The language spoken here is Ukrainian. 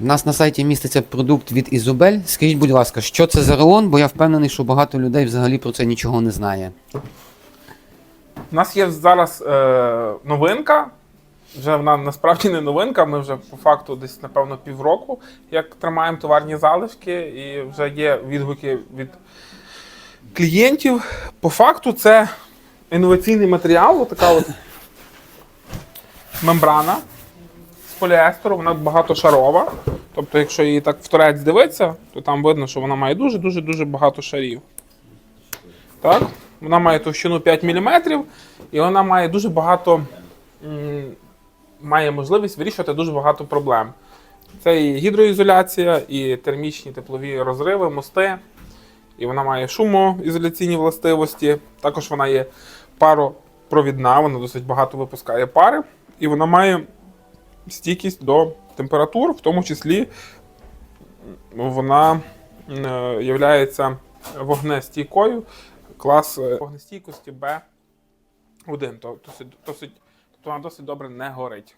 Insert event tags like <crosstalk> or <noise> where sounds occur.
У нас на сайті міститься продукт від Ізобель. Скажіть, будь ласка, що це за рулон, бо я впевнений, що багато людей взагалі про це нічого не знає. У нас є зараз е, новинка. Вже вона насправді не новинка. Ми вже по факту десь, напевно, півроку, як тримаємо товарні залишки, і вже є відгуки від клієнтів. По факту, це інноваційний матеріал, така от <laughs> мембрана поліестеру, вона багатошарова. Тобто, якщо її так в торець дивитися, то там видно, що вона має дуже-дуже дуже багато шарів. Так? Вона має товщину 5 мм, і вона має дуже багато, має можливість вирішувати дуже багато проблем. Це і гідроізоляція, і термічні теплові розриви, мости. І вона має шумоізоляційні властивості. Також вона є паропровідна, вона досить багато випускає пари. І вона має стійкість до температур, в тому числі вона є вогнестійкою, клас е, вогнестійкості Б1. Тобто, досить, досить, тобто вона досить добре не горить.